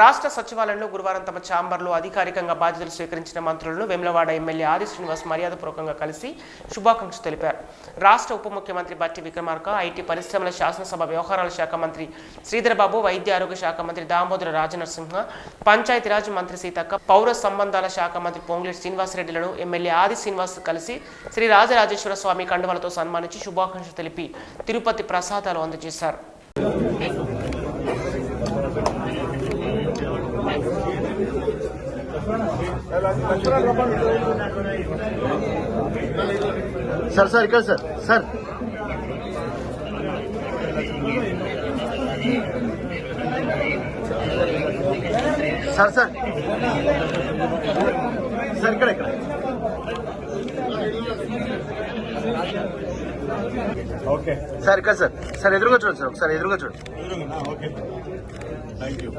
రాష్ట్ర సచివాలయంలో గురువారం తమ ఛాంబర్లో అధికారికంగా బాధ్యతలు స్వీకరించిన మంత్రులను వేములవాడ ఎమ్మెల్యే ఆది శ్రీనివాస్ మర్యాదపూర్వకంగా కలిసి శుభాకాంక్షలు తెలిపారు. రాష్ట్ర ఉప ముఖ్యమంత్రి బట్టి విక్రమార్క ఐటీ పరిశ్రమల శాసనసభ వ్యవహారాల శాఖ మంత్రి శ్రీధరబాబు వైద్య ఆరోగ్య శాఖ మంత్రి దామోదర రాజనరసింహ పంచాయతీరాజ్ మంత్రి సీతక్క పౌర సంబంధాల శాఖ మంత్రి పొంగులేటి శ్రీనివాసరెడ్డిలను ఎమ్మెల్యే ఆది శ్రీనివాస్ కలిసి శ్రీ రాజరాజేశ్వర స్వామి కండువలతో సన్మానించి శుభాకాంక్షలు తెలిపి తిరుపతి ప్రసాదాలు అందజేశారు. సార్ సార్ ఇక్కడ sir sir. Sir sir. Sir ఇక్కడ ఇక్కడ. ఓకే. సార్ ఇక్కడ సార్. సార్ ఎదురుగా చూడండి సార్. ఒకసారి ఎదురుగా చూడండి. ఓకే. Thank you